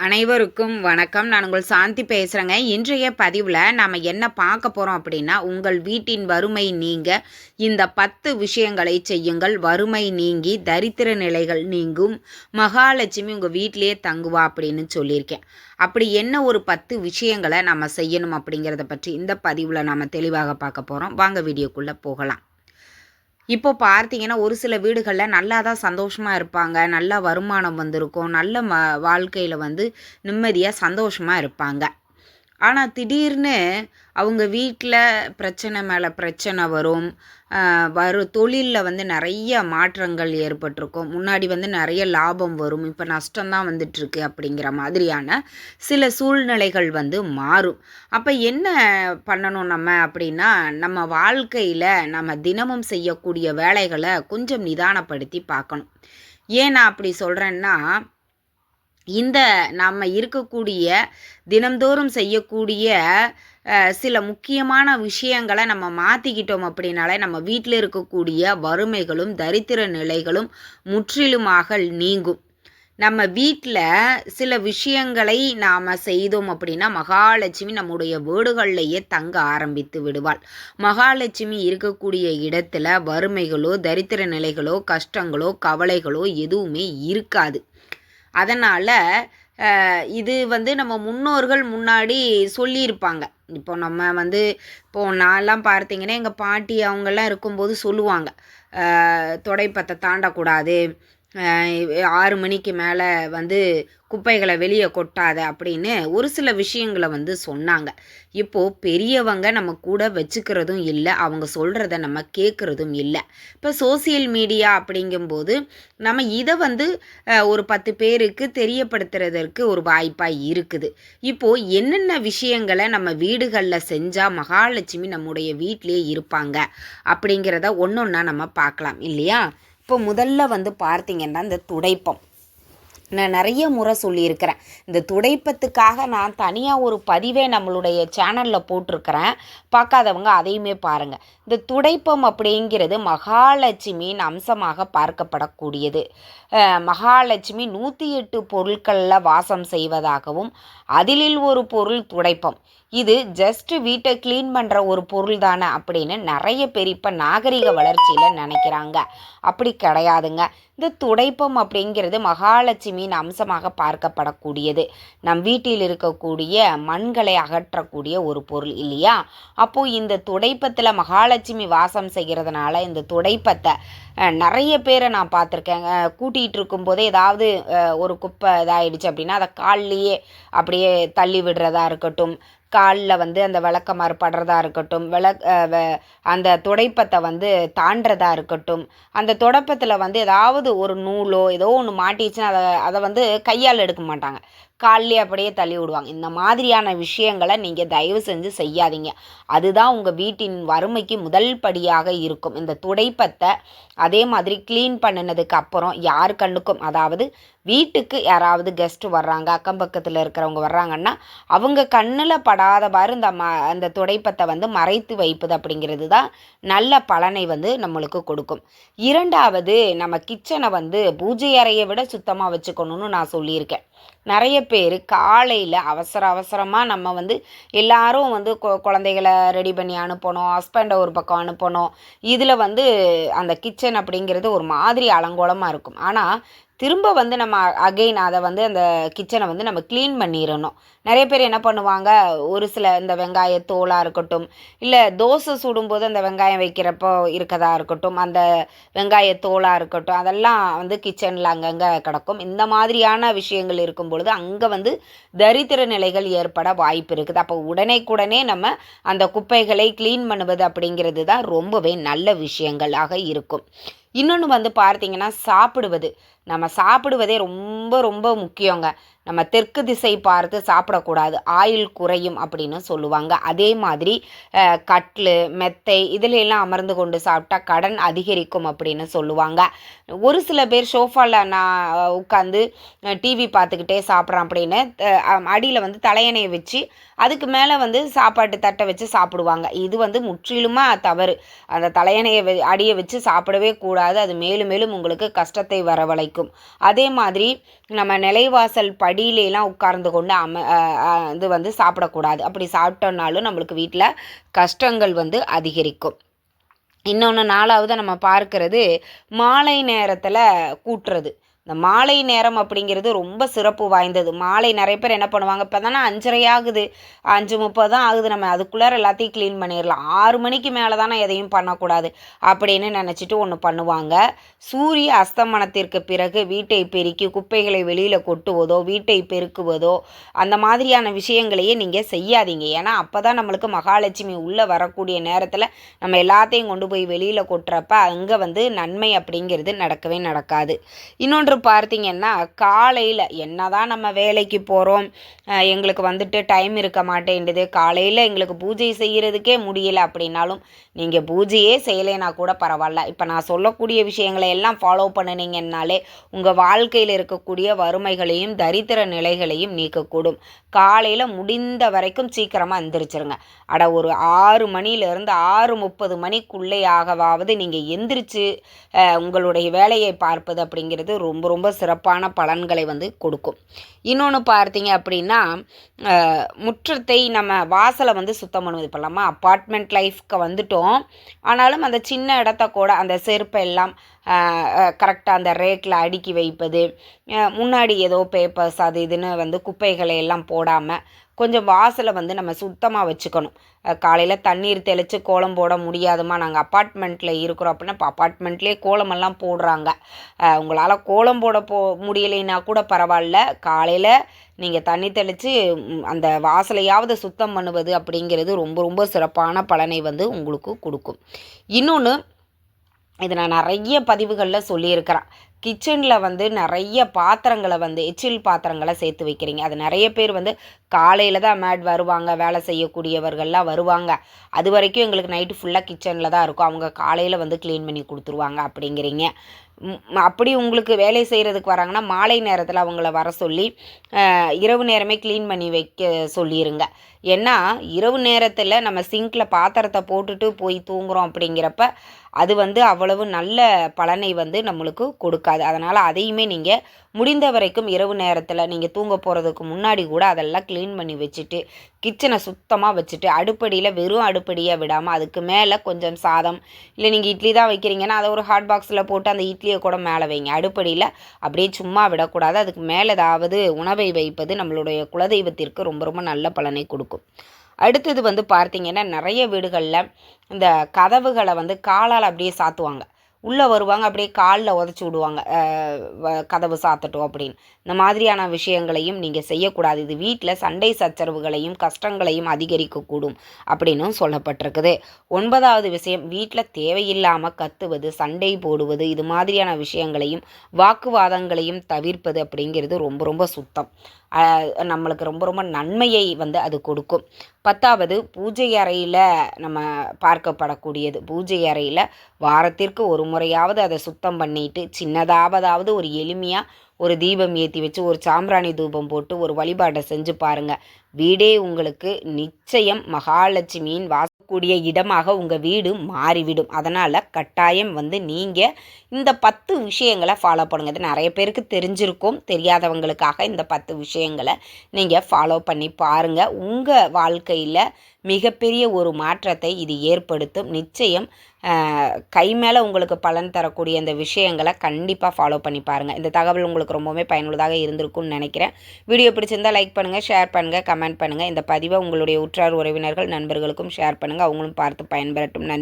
அனைவருக்கும் வணக்கம். நான் உங்கள் சாந்தி பேசுகிறேங்க இன்றைய பதிவில் நாம் என்ன பார்க்க போகிறோம் அப்படின்னா உங்கள் வீட்டின் வறுமை நீங்க இந்த பத்து விஷயங்களை செய்யுங்கள். வறுமை நீங்கி தரித்திர நிலைகள் நீங்கும். மகாலட்சுமி உங்கள் வீட்டிலேயே தங்குவா அப்படின்னு சொல்லியிருக்கேன். அப்படி என்ன ஒரு பத்து விஷயங்களை நம்ம செய்யணும் அப்படிங்கிறத பற்றி இந்த பதிவில் நாம் தெளிவாக பார்க்க போகிறோம் வாங்க வீடியோக்குள்ளே போகலாம். இப்போ பார்த்தீங்கன்னா ஒரு சில வீடுகளில் நல்லா தான் சந்தோஷமாக இருப்பாங்க. நல்ல வருமானம் வந்திருக்கும். நல்ல ம வாழ்க்கையில் வந்து நிம்மதியாக சந்தோஷமாக இருப்பாங்க. ஆனால் திடீர்னு அவங்க வீட்டில் பிரச்சனை மேலே பிரச்சனை வரும். வரும் தொழிலில் வந்து நிறைய மாற்றங்கள் ஏற்பட்டிருக்கும். முன்னாடி வந்து நிறைய லாபம் வரும். இப்போ நஷ்டம்தான் வந்துட்டுருக்கு அப்படிங்கிற மாதிரியான சில சூழ்நிலைகள் வந்து மாறும். அப்போ என்ன பண்ணணும் நம்ம அப்படின்னா நம்ம வாழ்க்கையில் நம்ம தினமும் செய்யக்கூடிய வேலைகளை கொஞ்சம் நிதானப்படுத்தி பார்க்கணும். ஏன் நான் அப்படி சொல்கிறேன்னா இந்த நம்ம இருக்கக்கூடிய தினந்தோறும் செய்யக்கூடிய சில முக்கியமான விஷயங்களை நம்ம மாற்றிக்கிட்டோம் அப்படின்னாலே நம்ம வீட்டில் இருக்கக்கூடிய வறுமைகளும் தரித்திர நிலைகளும் முற்றிலுமாக நீங்கும். நம்ம வீட்டில் சில விஷயங்களை நாம் செய்தோம் அப்படின்னா மகாலட்சுமி நம்முடைய வீடுகள்லையே தங்க ஆரம்பித்து விடுவாள். மகாலட்சுமி இருக்கக்கூடிய இடத்துல வறுமைகளோ தரித்திர நிலைகளோ கஷ்டங்களோ கவலைகளோ எதுவுமே இருக்காது. அதனால் இது வந்து நம்ம முன்னோர்கள் முன்னாடி சொல்லியிருப்பாங்க. இப்போ நம்ம வந்து இப்போது நான்லாம் பார்த்தீங்கன்னா எங்கள் பாட்டி அவங்கெல்லாம் இருக்கும்போது சொல்லுவாங்க. தொடைப்பத்தை தாண்டக்கூடாது. ஆறு மணிக்கு மேலே வந்து குப்பைகளை வெளியே கொட்டாத அப்படின்னு ஒரு சில விஷயங்களை வந்து சொன்னாங்க. இப்போது பெரியவங்க நம்ம கூட வச்சுக்கிறதும் இல்லை அவங்க சொல்கிறத நம்ம கேட்குறதும் இல்லை. இப்போ சோசியல் மீடியா அப்படிங்கும்போது நம்ம இதை வந்து ஒரு பத்து பேருக்கு தெரியப்படுத்துறதற்கு ஒரு வாய்ப்பாக இருக்குது. இப்போது என்னென்ன விஷயங்களை நம்ம வீடுகளில் செஞ்சால் மகாலட்சுமி நம்முடைய வீட்டிலே இருப்பாங்க அப்படிங்கிறத ஒன்று ஒன்றா நம்ம பார்க்கலாம் இல்லையா? இப்போ முதல்ல வந்து பார்த்தீங்கன்னா இந்த துடைப்பம். நான் நிறைய முறை சொல்லியிருக்கிறேன். இந்த துடைப்பத்துக்காக நான் தனியாக ஒரு பதிவே நம்மளுடைய சேனலில் போட்டிருக்கிறேன். பார்க்காதவங்க அதையுமே பாருங்கள் இந்த துடைப்பம் அப்படிங்கிறது மகாலட்சுமியின் அம்சமாக பார்க்கப்படக்கூடியது. மகாலட்சுமி நூற்றி எட்டு பொருட்களில் வாசம் செய்வதாகவும் அதிலில் ஒரு பொருள் துடைப்பம். இது ஜஸ்ட் வீட்டை க்ளீன் பண்ணுற ஒரு பொருள் தானே அப்படின்னு நிறைய பேர் இப்போ நாகரிக வளர்ச்சியில் நினைக்கிறாங்க. அப்படி கிடையாதுங்க. இந்த துடைப்பம் அப்படிங்கிறது மகாலட்சுமியின் அம்சமாக பார்க்கப்படக்கூடியது. நம் வீட்டில் இருக்கக்கூடிய மண்களை அகற்றக்கூடிய ஒரு பொருள் இல்லையா? அப்போது இந்த துடைப்பத்தில் மகாலட்சுமி வாசம் செய்கிறதுனால இந்த துடைப்பத்தை நிறைய பேரை நான் பார்த்துருக்கேங்க கூட்டிகிட்டு இருக்கும்போதே ஏதாவது ஒரு குப்பை இதாகிடுச்சு அப்படின்னா அதை கால்லையே அப்படியே தள்ளி விடுறதா இருக்கட்டும். காலில் வந்து அந்த விளக்கமாறு படுறதா இருக்கட்டும் விளக் அந்த துடைப்பத்தை வந்து தாண்டுறதா இருக்கட்டும் அந்த துடைப்பத்தில் வந்து ஏதாவது ஒரு நூலோ ஏதோ ஒன்று மாட்டிச்சுன்னா அதை அதை வந்து கையால் எடுக்க மாட்டாங்க. காலிலே அப்படியே தள்ளி விடுவாங்க. இந்த மாதிரியான விஷயங்களை நீங்கள் தயவு செஞ்சு செய்யாதீங்க. அதுதான் உங்கள் வீட்டின் வறுமைக்கு முதல் படியாக இருக்கும். இந்த துடைப்பத்தை அதே மாதிரி க்ளீன் பண்ணினதுக்கு அப்புறம் யார் கண்ணுக்கும் அதாவது வீட்டுக்கு யாராவது கெஸ்ட்டு வர்றாங்க அக்கம் பக்கத்தில் இருக்கிறவங்க வர்றாங்கன்னா அவங்க கண்ணில் பட படாதவாறு இந்த ம அந்த துடைப்பத்தை வந்து மறைத்து வைப்பது அப்படிங்கிறது தான் நல்ல பலனை வந்து நம்மளுக்கு கொடுக்கும். இரண்டாவது நம்ம கிச்சனை வந்து பூஜை அறையை விட சுத்தமாக வச்சுக்கணும்னு நான் சொல்லியிருக்கேன். நிறைய பேர் காலையில் அவசர அவசரமாக நம்ம வந்து எல்லாரும் வந்து கொ குழந்தைகளை ரெடி பண்ணி அனுப்பணும் ஹஸ்பண்டை ஒரு பக்கம் அனுப்பணும். இதில் வந்து அந்த கிச்சன் அப்படிங்கிறது ஒரு மாதிரி அலங்கோலமாக இருக்கும். ஆனால் திரும்ப வந்து நம்ம அகெயின் அதை வந்து அந்த கிச்சனை வந்து நம்ம க்ளீன் பண்ணிடணும் நிறைய பேர் என்ன பண்ணுவாங்க ஒரு சில இந்த வெங்காய தோலாக இருக்கட்டும் இல்லை தோசை சுடும்போது அந்த வெங்காயம் வைக்கிறப்போ இருக்கதா இருக்கட்டும் அந்த வெங்காய தோலாக இருக்கட்டும் அதெல்லாம் வந்து கிச்சனில் அங்கங்கே கிடக்கும். இந்த மாதிரியான விஷயங்கள் இருக்கும் பொழுது அங்கே வந்து தரித்திர நிலைகள் ஏற்பட வாய்ப்பு இருக்குது. அப்போ உடனே நம்ம அந்த குப்பைகளை க்ளீன் பண்ணுவது அப்படிங்கிறது தான் ரொம்பவே நல்ல விஷயங்களாக இருக்கும். இன்னொன்று வந்து பார்த்தீங்கன்னா சாப்பிடுவது. நம்ம சாப்பிடுவதே ரொம்ப ரொம்ப முக்கியங்க. நம்ம தெற்கு திசை பார்த்து சாப்பிடக்கூடாது. ஆயில் குறையும் அப்படின்னு சொல்லுவாங்க. அதே மாதிரி கட்லு மெத்தை இதில் எல்லாம் அமர்ந்து கொண்டு சாப்பிட்டா கடன் அதிகரிக்கும் அப்படின்னு சொல்லுவாங்க. ஒரு சில பேர் சோஃபாவில் நான் உட்காந்து டிவி பார்த்துக்கிட்டே சாப்பிட்றேன் அப்படின்னு அடியில் வந்து தலையணையை வச்சு அதுக்கு மேலே வந்து சாப்பாட்டு தட்டை வச்சு சாப்பிடுவாங்க. இது வந்து முற்றிலுமாக தவறு. அந்த தலையணையை அடியை வச்சு சாப்பிடவே கூடாது. அது மேலும் மேலும் உங்களுக்கு கஷ்டத்தை வரவழைக்கும். அதே மாதிரி நம்ம நிலைவாசல் படி அடியிலலாம் உட்கார்ந்து கொண்டு அம இது வந்து சாப்பிடக்கூடாது. அப்படி சாப்பிட்டோம்னாலும் நம்மளுக்கு வீட்டில் கஷ்டங்கள் வந்து அதிகரிக்கும். இன்னொன்று நாலாவது நம்ம பார்க்கறது மாலை நேரத்தில் கூட்டுறது. இந்த மாலை நேரம் அப்படிங்கிறது ரொம்ப சிறப்பு வாய்ந்தது. மாலை நிறைய பேர் என்ன பண்ணுவாங்க? இப்போ தானே அஞ்சரை ஆகுது. அஞ்சு முப்பது தான் ஆகுது. நம்ம அதுக்குள்ளார எல்லாத்தையும் க்ளீன் பண்ணிடலாம். ஆறு மணிக்கு மேலே தானே எதையும் பண்ணக்கூடாது. அப்படின்னு நினச்சிட்டு ஒன்று பண்ணுவாங்க. சூரிய அஸ்தமனத்திற்கு பிறகு வீட்டை பெருக்கி குப்பைகளை வெளியில் கொட்டுவதோ வீட்டை பெருக்குவதோ அந்த மாதிரியான விஷயங்களையே நீங்கள் செய்யாதீங்க. ஏன்னா அப்போ தான் நம்மளுக்கு மகாலட்சுமி உள்ளே வரக்கூடிய நேரத்தில் நம்ம எல்லாத்தையும் கொண்டு போய் வெளியில் கொட்டுறப்ப அங்கே வந்து நன்மை அப்படிங்கிறது நடக்கவே நடக்காது. இன்னொன்று பார்த்தீங்கன்னா காலையில் என்னதான் நம்ம வேலைக்கு போகிறோம் எங்களுக்கு வந்துட்டு டைம் இருக்க மாட்டேன்டுது. காலையில் எங்களுக்கு பூஜை செய்கிறதுக்கே முடியல அப்படின்னாலும் நீங்கள் பூஜையே செய்யலைனா கூட பரவாயில்ல. இப்போ நான் சொல்லக்கூடிய விஷயங்களை எல்லாம் ஃபாலோ பண்ணினீங்கன்னாலே உங்கள் வாழ்க்கையில் இருக்கக்கூடிய வறுமைகளையும் தரித்திர நிலைகளையும் நீக்கக்கூடும். காலையில் முடிந்த வரைக்கும் சீக்கிரமாக எந்திரிச்சிருங்க. அட ஒரு ஆறு மணிலேருந்து ஆறு முப்பது மணிக்குள்ளே ஆகவாவது நீங்கள் எந்திரிச்சு உங்களுடைய வேலையை பார்ப்பது அப்படிங்கிறது ரொம்ப ரொம்ப சிறப்பான பலன்களை வந்து கொடுக்கும். இன்னொன்று பார்த்தீங்க அப்படின்னா முற்றத்தை நம்ம வாசலை வந்து சுத்தம் பண்ணுவது பண்ணலாமா அப்பார்ட்மெண்ட் லைஃப்க்கு வந்துட்டோம். ஆனாலும் அந்த சின்ன இடத்த கூட அந்த செருப்பை எல்லாம் கரெக்டாக அந்த ரேக்கில் அடுக்கி வைப்பது முன்னாடி ஏதோ பேப்பர்ஸ் அது இதுன்னு வந்து குப்பைகளை எல்லாம் போடாமல் கொஞ்சம் வாசலை வந்து நம்ம சுத்தமாக வச்சுக்கணும். காலையில் தண்ணீர் தெளித்து கோலம் போட முடியாதுமா நாங்கள் அப்பார்ட்மெண்ட்டில் இருக்கிறோம் அப்படின்னா இப்போ அப்பார்ட்மெண்ட்லேயே கோலமெல்லாம் போடுறாங்க. உங்களால் கோலம் போட போ முடியலைன்னா கூட பரவாயில்ல. காலையில் நீங்கள் தண்ணி தெளித்து அந்த வாசலையாவது சுத்தம் பண்ணுவது அப்படிங்கிறது ரொம்ப ரொம்ப சிறப்பான பலனை வந்து உங்களுக்கு கொடுக்கும். இன்னொன்று இது நான் நிறைய பதிவுகளில் சொல்லியிருக்கிறேன். கிச்சனில் வந்து நிறைய பாத்திரங்களை வந்து எச்சில் பாத்திரங்களை சேர்த்து வைக்கிறீங்க. அது நிறைய பேர் வந்து காலையில் தான் மேட் வருவாங்க வேலை செய்யக்கூடியவர்கள்லாம் வருவாங்க. அது வரைக்கும் எங்களுக்கு நைட்டு ஃபுல்லாக கிச்சனில் தான் இருக்கும். அவங்க காலையில் வந்து க்ளீன் பண்ணி கொடுத்துருவாங்க அப்படிங்கிறீங்க. அப்படி உங்களுக்கு வேலை செய்கிறதுக்கு வராங்கன்னா மாலை நேரத்தில் அவங்கள வர சொல்லி இரவு நேரமே க்ளீன் பண்ணி வைக்க சொல்லிடுங்க ஏன்னா இரவு நேரத்தில் நம்ம சிங்கில் பாத்திரத்தை போட்டுட்டு போய் தூங்குறோம் அப்படிங்கிறப்ப அது வந்து அவ்வளவு நல்ல பலனை வந்து நம்மளுக்கு கொடுக்காது. அதனால் அதையுமே நீங்கள் முடிந்த வரைக்கும் இரவு நேரத்தில் நீங்கள் தூங்க போகிறதுக்கு முன்னாடி கூட அதெல்லாம் க்ளீன் பண்ணி வச்சுட்டு கிச்சனை சுத்தமாக வச்சுட்டு அடுப்படியில் வெறும் அடுப்படியாக விடாமல் அதுக்கு மேலே கொஞ்சம் சாதம் இல்லை நீங்கள் இட்லி தான் வைக்கிறீங்கன்னா அதை ஒரு ஹாட் பாக்ஸில் போட்டு அந்த இட்லியை கூட மேலே வைங்க. அடுப்படியில் அப்படியே சும்மா விடக்கூடாது. அதுக்கு மேலே ஏதாவது உணவை வைப்பது நம்மளுடைய குலதெய்வத்திற்கு ரொம்ப ரொம்ப நல்ல பலனை கொடுக்கும். அடுத்தது வந்து பார்த்தீங்கன்னா நிறைய வீடுகளில் இந்த கதவுகளை வந்து காலால் அப்படியே சாத்துவாங்க. உள்ளே வருவாங்க அப்படியே காலில் உதச்சி விடுவாங்க. வ- கதவு சாத்தட்டும் அப்படின்னு. இந்த மாதிரியான விஷயங்களையும் நீங்கள் செய்யக்கூடாது. இது வீட்டில் சண்டை சச்சரவுகளையும் கஷ்டங்களையும் அதிகரிக்கக்கூடும் அப்படின்னும் சொல்லப்பட்டிருக்குது. ஒன்பதாவது விஷயம் வீட்டில் தேவையில்லாமல் கத்துவது சண்டை போடுவது இது மாதிரியான விஷயங்களையும் வாக்குவாதங்களையும் தவிர்ப்பது அப்படிங்கிறது ரொம்ப ரொம்ப சுத்தம். நம்மளுக்கு ரொம்ப ரொம்ப நன்மையை வந்து அது கொடுக்கும். பத்தாவது பூஜை அறையில் நம்ம பார்க்கப்படக்கூடியது. பூஜை அறையில் வாரத்திற்கு ஒரு முறையாவது அதை சுத்தம் பண்ணிட்டு சின்னதாவதாவது ஒரு எளிமையாக ஒரு தீபம் ஏற்றி வச்சு ஒரு சாம்பிராணி தூபம் போட்டு ஒரு வழிபாட்டை செஞ்சு பாருங்கள் வீடே உங்களுக்கு நிச்சயம் மகாலட்சுமியின் இருக்கக்கூடிய இடமாக உங்கள் வீடு மாறிவிடும். அதனால் கட்டாயம் வந்து நீங்கள் இந்த பத்து விஷயங்களை ஃபாலோ பண்ணுங்க. இது நிறைய பேருக்கு தெரிஞ்சிருக்கும். தெரியாதவங்களுக்காக இந்த பத்து விஷயங்களை நீங்கள் ஃபாலோ பண்ணி பாருங்கள் உங்கள் வாழ்க்கையில் மிகப்பெரிய ஒரு மாற்றத்தை இது ஏற்படுத்தும். நிச்சயம் கை மேலே உங்களுக்கு பலன் தரக்கூடிய இந்த விஷயங்களை கண்டிப்பாக ஃபாலோ பண்ணி பாருங்கள் இந்த தகவல் உங்களுக்கு ரொம்பவுமே பயனுள்ளதாக இருந்திருக்கும்னு நினைக்கிறேன். வீடியோ பிடிச்சிருந்தா லைக் பண்ணுங்கள் ஷேர் பண்ணுங்கள் கமெண்ட் பண்ணுங்கள் இந்த பதிவை உங்களுடைய உற்றார் உறவினர்கள் நண்பர்களுக்கும் ஷேர் பண்ணுங்கள் அவங்களும் பார்த்து பயன்பெறட்டும். நன்றி.